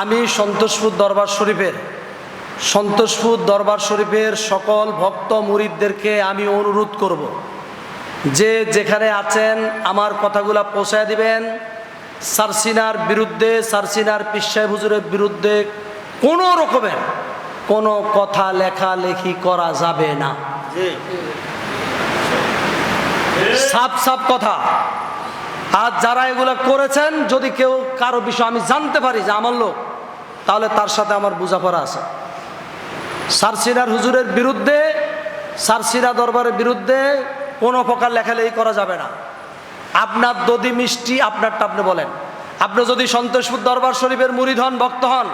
আমি সন্তোষপুর দরবার শরীফের সন্তোষপুর দরবার শরীফের সকল ভক্ত মুরিদদেরকে আমি অনুরোধ করব যে যেখানে আছেন আমার কথাগুলা পৌঁছায় দিবেন। সারসিনার বিরুদ্ধে সারসিনার পিসাই হুজুরের বিরুদ্ধে কোনো রকমের কোনো কথা লেখালেখি করা যাবে না। সাপ সাপ কথা। আর যারা এগুলা করেছেন যদি কেউ কারও বিষয় আমি জানতে পারি যে আমার লোক তাহলে তার সাথে আমার বোঝাপড়া আছে। সারসিনার হুজুরের বিরুদ্ধে সারসিনা দরবারের বিরুদ্ধে কোনো প্রকার লেখালেখি করা যাবে না। আপনার দদি মিষ্টি আপনারটা আপনি বলেন। আপনি যদি সন্তোষপুর দরবার শরীফের মুরিদ হন ভক্ত হন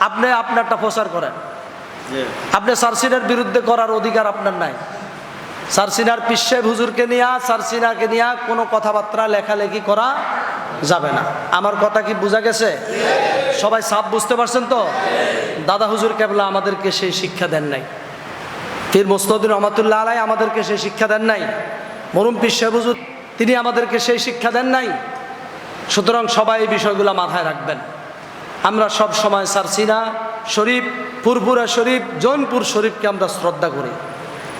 আপনি আপনারটা প্রচার করেন। আপনি সারসিনার বিরুদ্ধে করার অধিকার আপনার নাই। সারসিনার পিসেব হুজুরকে নিয়ে, সারসিনাকে নিয়ে কোনো কথাবার্তা লেখালেখি করা যাবে না। আমার কথা কি বোঝা গেছে? সবাই সাপ বুঝতে পারছেন তো? দাদা হুজুর কেবলা আমাদেরকে সেই শিক্ষা দেন নাই। পীর মোস্তদিন রহমতুল্লাহ আলাই আমাদেরকে সেই শিক্ষা দেন নাই। মরুম পিসেব হুজুর, তিনি আমাদেরকে সেই শিক্ষা দেন নাই। সুতরাং সবাই এই বিষয়গুলো মাথায় রাখবেন। আমরা সব সময় সারসিনা শরীফ, পুরপুরা শরীফ, জৌনপুর শরীফকে আমরা শ্রদ্ধা করি।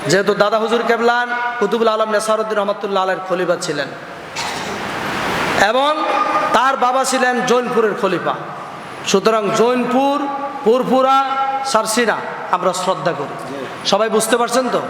যেহেতু দাদা হুজুর কেবলান, কুতুবুল আলম নেসারুদ্দিন রহমতুল্লাহ আলের খলিফা ছিলেন। এবং তার বাবা ছিলেন জৈনপুরের খলিফা। সুতরাং জৈনপুর, পুরপুরা, সারসিনা আমরা শ্রদ্ধা করি। সবাই বুঝতে পারছেন তো?